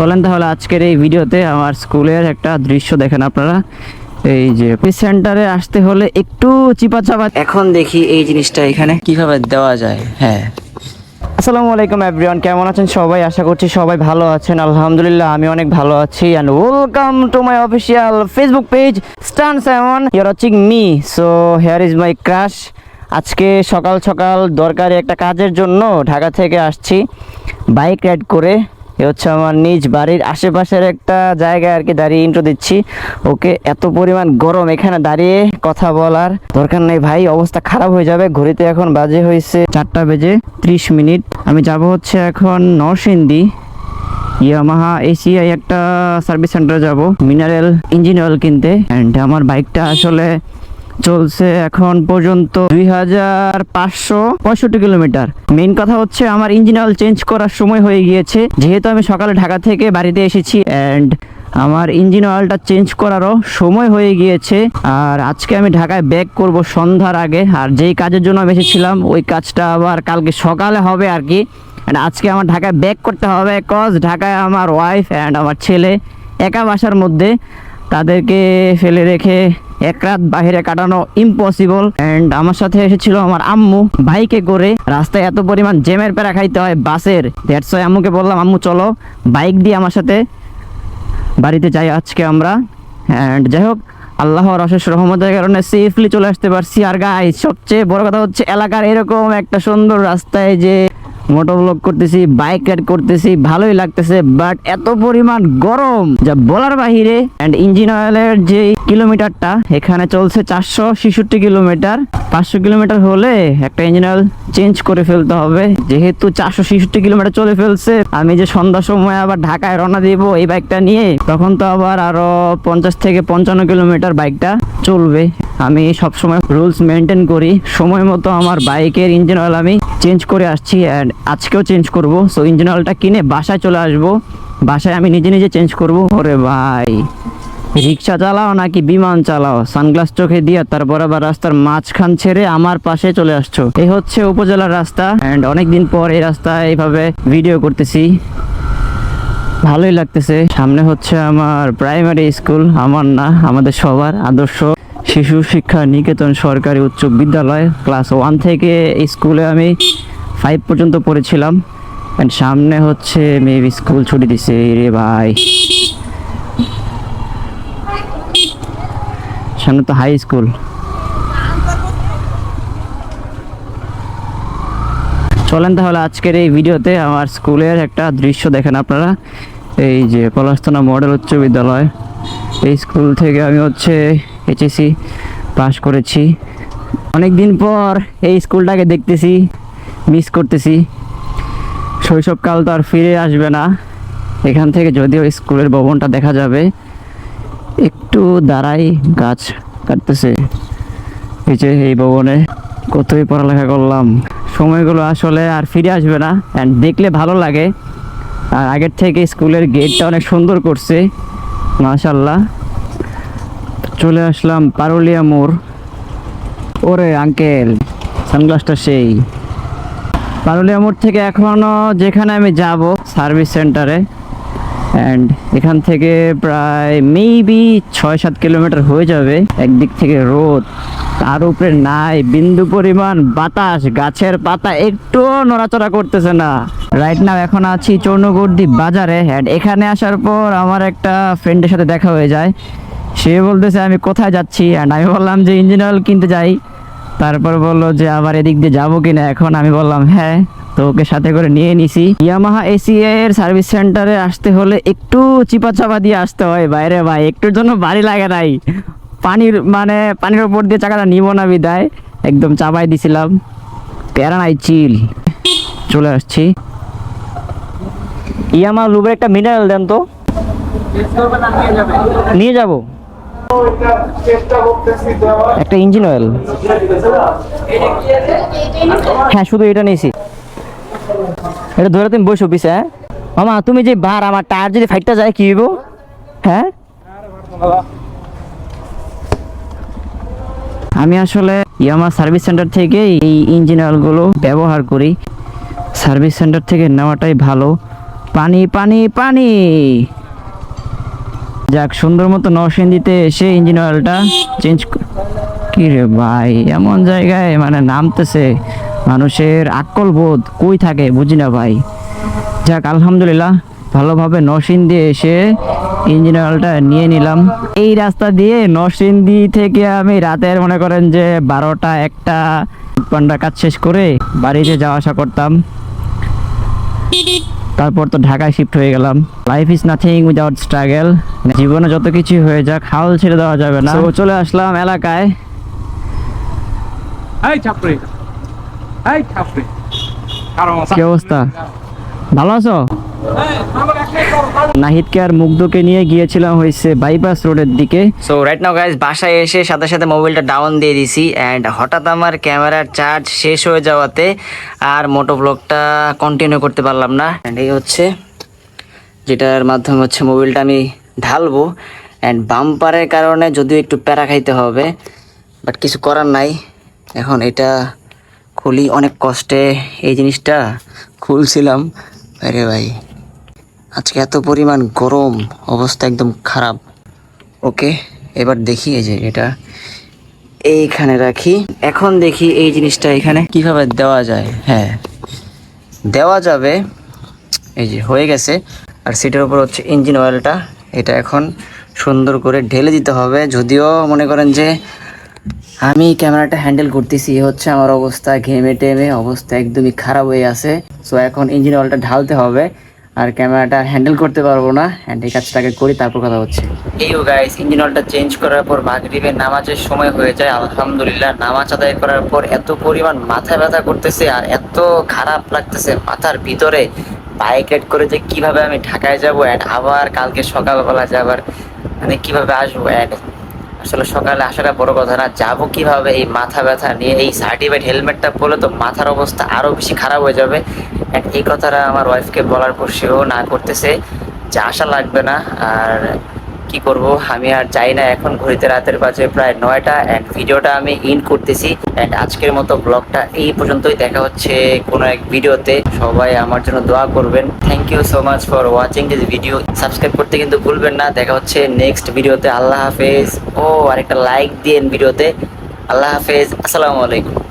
চলেন তাহলে আজকের এই ভিডিওতে আমার স্কুলের একটা দৃশ্য দেখেন আপনারা। এই যে সেন্টারে আসতে হলে একটু চিপা চাপা এখন দেখি এই জিনিসটা এখানে কীভাবে দেওয়া যায়। হ্যাঁ। আসসালামু আলাইকুম এভরিওয়ান কেমন আছেন সবাই? আশা করছি সবাই ভালো আছেন। আলহামদুলিল্লাহ আমি অনেক ভালো আছি। And welcome to my official Facebook page স্টান সেমন you're watching me so here is my crush আজকে সকাল সকাল দরকারি একটা কাজের জন্য ঢাকা থেকে আসছি। বাইক রাইড করে এ হচ্ছে আমার নিজ বাড়ির আশেপাশের একটা জায়গায় আর কি দাঁড়িয়ে ইন্ট্রো দিচ্ছি। ওকে, এত পরিমাণ গরম এখানে দাঁড়িয়ে কথা বলার দরকার নেই ভাই, অবস্থা খারাপ হয়ে যাবে। ঘড়িতে এখন বাজে হয়েছে চারটা বেজে ত্রিশ মিনিট। আমি যাব হচ্ছে এখন নরসিংদী। ইয়ামাহা এসিআই একটা সার্ভিস সেন্টারে যাব, মিনারেল ইঞ্জিন অয়েল কিনতে। অ্যান্ড আমার বাইকটা আসলে চলছে এখন পর্যন্ত দুই হাজার পাঁচশো পঁয়ষট্টি কিলোমিটার। মেইন কথা হচ্ছে আমার ইঞ্জিন অয়েল চেঞ্জ করার সময় হয়ে গিয়েছে, যেহেতু আমি সকালে ঢাকা থেকে বাড়িতে এসেছি অ্যান্ড আমার ইঞ্জিন অয়েলটা চেঞ্জ করারও সময় হয়ে গিয়েছে। আর আজকে আমি ঢাকায় ব্যাক করব সন্ধ্যার আগে, আর যেই কাজের জন্য আমি এসেছিলাম, ওই কাজটা আবার কালকে সকালে হবে আর কি। অ্যান্ড আজকে আমার ঢাকায় ব্যাক করতে হবে কজ ঢাকায় আমার ওয়াইফ অ্যান্ড আমার ছেলে একা বাসার মধ্যে, তাদেরকে ফেলে রেখে এক রাত বাইরে কাটানো ইম্পসিবল অ্যান্ড আমার সাথে এসেছিল আমার আম্মু। বাইকে করে রাস্তায় এত পরিমাণ জ্যামের প্যারা খাইতে হয় বাসের। ওয়াই আম্মুকে বললাম, আম্মু, চলো, বাইক দিয়ে আমার সাথে বাড়িতে যাই আজকে আমরা। অ্যান্ড যাই হোক, আল্লাহর অশেষ রহমতের কারণে সেফলি চলে আসতে পারছি। আর গাইস সবচেয়ে বড় কথা হচ্ছে, এলাকার এরকম একটা সুন্দর রাস্তায় যে মোটর ব্লক করতেছি বাইক রাইড করতেছি, ভালোই লাগতেছে বাট এত পরিমাণ গরম। যা বলার বাহিরে অ্যান্ড ইঞ্জিন অয়েলের যে কিলোমিটারটা এখানে চলছে চারশো ছেষট্টি কিলোমিটার পাঁচশো কিলোমিটার হলে একটা ইঞ্জিন অয়েল চেঞ্জ করে ফেলতে হবে। যেহেতু চারশো ছেষট্টি কিলোমিটার চলে ফেলছে, আমি যে সন্ধ্যার সময় আবার ঢাকায় রওনা দিব এই বাইকটা নিয়ে, তখন তো আবার আরও পঞ্চাশ থেকে পঞ্চান্ন কিলোমিটার বাইকটা চলবে। আমি সব সময় রুলস মেনটেন করি। সময় মতো আমার বাইকের ইঞ্জিন অয়েল আমি চেঞ্জ করে আসছি অ্যান্ড আজকেও চেঞ্জ করব। সো ইঞ্জিন অয়েলটা কিনে বাসায় চলে আসব। বাসায় আমি নিজে নিজে চেঞ্জ করব। ওরে ভাই, রিক্সা চালাও নাকি বিমান চালাও? সানগ্লাস চোখে দিয়ে তারপর আবার রাস্তার মাঝখান ছেড়ে আমার পাশে চলে আসছো। এই হচ্ছে উপজেলার রাস্তা অ্যান্ড অনেকদিন পর এই রাস্তায় এইভাবে ভিডিও করতেছি। ভালোই লাগতেছে। সামনে হচ্ছে আমার প্রাইমারি স্কুল আমার না, আমাদের সবার আদর্শ। শিশু শিক্ষা নিকেতন সরকারি উচ্চ বিদ্যালয় ক্লাস ওয়ান থেকে স্কুলে আমি ফাইভ পর্যন্ত পড়েছিলাম। অ্যান্ড সামনে হচ্ছে মেবি স্কুল ছুটি দিছে। রে ভাই। সামনে তো হাই স্কুল চলেন তাহলে আজকের এই ভিডিওতে আমার স্কুলের একটা দৃশ্য দেখেন আপনারা। এই যে পলাশতনা মডেল উচ্চ বিদ্যালয়। এই স্কুল থেকে আমি হচ্ছে এইচএসি পাস করেছি। অনেক দিন পর এই স্কুলটাকে দেখতেছি মিস করতেছি। শৈশবকাল তো আর ফিরে আসবে না। এখান থেকে যদিও স্কুলের ভবনটা দেখা যাবে, একটু দাঁড়াই গাছ কাটতেছে। এই যে এই ভবনে কতই পড়ালেখা করলাম। সময়গুলো আসলে আর ফিরে আসবে না। অ্যান্ড দেখলে ভালো লাগে। আর আগের থেকে স্কুলের গেটটা অনেক সুন্দর করছে। মাশাল্লাহ চলে আসলাম পারুলিয়া মোড়। ওরে আঙ্কেল সানগ্লাসটা সেই। পারুলিয়া মোড় থেকে এখনও যেখানে আমি যাব সার্ভিস সেন্টারে অ্যান্ড এখান থেকে প্রায় মেবি ছয় সাত কিলোমিটার হয়ে যাবে একদিক থেকে রোদ। তার উপরে নাই, বিন্দু পরিমাণ বাতাস, গাছের পাতা একটুও নড়াচড়া করতেছে না। রাইট নাও এখন আছি চৌনগর্দি বাজারে অ্যান্ড এখানে আসার পর আমার একটা ফ্রেন্ডের সাথে দেখা হয়ে যায়। সে বলতেছে, আমি কোথায় যাচ্ছি? অ্যান্ড আমি বললাম যে ইঞ্জিন অয়েল কিনতে যাই। তারপর বলল যে, আবার এদিক দিয়ে যাব কিনা? এখন আমি বললাম হ্যাঁ। তো ওকে সাথে করে নিয়ে নিছি। ইয়ামাহা এসিআই এর সার্ভিস সেন্টারে আসতে হলে একটু চিপা চাপা দিয়ে আসতে হয়। বাইরে ভাই, একটুর জন্য বাড়ি লাগে নাই। পানির মানে পানির উপর দিয়ে চাকাটা নিব না বিদায়। একদম চাপাই দিছিলাম। প্যারা নাই, চিল। চলে আসছি। ইয়ামা লুবের একটা মিনারেল দেন তো। নিয়ে যাব। একটা ইঞ্জিন অয়েল হ্যাঁ শুধু এটা নিয়েছি। এটা ধরে তুমি বসো পিছে হ্যাঁ? মামা, তুমি যে বার আমার টায়ার যদি ফাইটটা যায়, কি হইব? হ্যাঁ? আমি আসলে ইয়ামা সার্ভিস সেন্টার থেকে এই ইঞ্জিন অয়েলগুলো ব্যবহার করি। সার্ভিস সেন্টার থেকে নেওয়াটাই ভালো। পানি পানি পানি! যাক, সুন্দর মতো নরসিংদীতে এসে ইঞ্জিন অয়েলটা চেঞ্জ কি রে ভাই, এমন জায়গায় মানে নামতেছে। মানুষের আকল বোধ কই থাকে বুঝি না ভাই। যাক, আলহামদুলিল্লাহ, ভালোভাবে নরসিংদী এসে ইঞ্জিন অয়েলটা নিয়ে নিলাম। এই রাস্তা দিয়ে নরসিংদী থেকে আমি রাতের মনে করেন যে বারোটা, একটা, পান্ডার কাজ শেষ করে বাড়িতে যাওয়া আসা করতাম। তারপর তো ঢাকায় শিফট হয়ে গেলাম। Life is nothing without struggle জীবনে যত কিছু হয়ে যাক, হাল ছেড়ে দেওয়া যাবে না। চলে আসলাম এলাকায় এই ছাপড়ি এই ছাপড়ি কারণ কি অবস্থা? ভালো আছো? নাহিদকে আর মুগ্ধকে নিয়ে গিয়েছিলাম হয়েছে বাইপাস রোডের দিকে। সো রাইট নাও গাইজ বাসায় এসে সাথে সাথে মোবাইলটা ডাউন দিয়ে দিছি অ্যান্ড হঠাৎ আমার ক্যামেরার চার্জ শেষ হয়ে যাওয়াতে আর মোটো ব্লগটা কন্টিনিউ করতে পারলাম না। অ্যান্ড এই হচ্ছে যেটার মাধ্যমে হচ্ছে মোবাইলটা আমি ঢালবো। অ্যান্ড বাম্পারের কারণে যদিও একটু প্যারা খাইতে হবে বাট কিছু করার নাই। এখন এটা খুলি, অনেক কষ্টে এই জিনিসটা খুলছিলাম। আরে ভাই, আজকে এত পরিমাণ গরম, অবস্থা একদম খারাপ। ওকে, এবার দেখি এই যে এটা। এইখানে রাখি। এখন দেখি এই জিনিসটা এখানে কীভাবে দেওয়া যায়। হ্যাঁ দেওয়া যাবে। এই যে হয়ে গেছে। আর সেটার উপর হচ্ছে ইঞ্জিন অয়েলটা। এটা এখন সুন্দর করে ঢেলে দিতে হবে। যদিও মনে করেন যে আমি ক্যামেরাটা হ্যান্ডেল করতেছি হচ্ছে আমার অবস্থা, ঘেমে টেমে, অবস্থা একদমই খারাপ হয়ে আছে। সো এখন ইঞ্জিন অয়েলটা ঢালতে হবে আর ক্যামেরাটা হ্যান্ডেল করতে পারব না। অ্যান্ড এই কাজটাকে করি, তারপর কথা হচ্ছে। এই গাইস ইঞ্জিন অয়েলটা চেঞ্জ করার পর মাগরিবের নামাজের সময় হয়ে যায়, আলহামদুলিল্লাহ। নামাজ আদায় করার পর এত পরিমাণ মাথা ব্যথা করতেছে আর এত খারাপ লাগতেছে মাথার ভিতরে। বাইক রাইড করে যে কীভাবে আমি ঢাকায় যাব অ্যান্ড আবার কালকে সকালবেলা যাবার মানে কীভাবে আসব অ্যান্ড আসলে সকালে আসাটা বড় কথা না। যাব কীভাবে? এই মাথা ব্যথা নিয়ে, এই সার্টিফাইড হেলমেটটা পরলে তো মাথার অবস্থা আরও বেশি খারাপ হয়ে যাবে। এই কথাটা আমার ওয়াইফকে বলার পর সেও না করতেছে। যে আসা লাগবে না। আর কি করব? আমি আর যাই না। এখন ঘড়িতে রাতের বাজে প্রায় নয়টা অ্যান্ড ভিডিওটা আমি ইন করতেছি অ্যান্ড আজকের মতো ব্লগটা এই পর্যন্তই। দেখা হচ্ছে কোনো এক ভিডিওতে। সবাই আমার জন্য দোয়া করবেন। Thank you so much for watching this video subscribe করতে কিন্তু ভুলবেন না। দেখা হচ্ছে নেক্সট ভিডিওতে আল্লাহ হাফেজ। ও, আরেকটা লাইক দিন ভিডিওতে। আল্লাহ হাফেজ। আসসালামু আলাইকুম।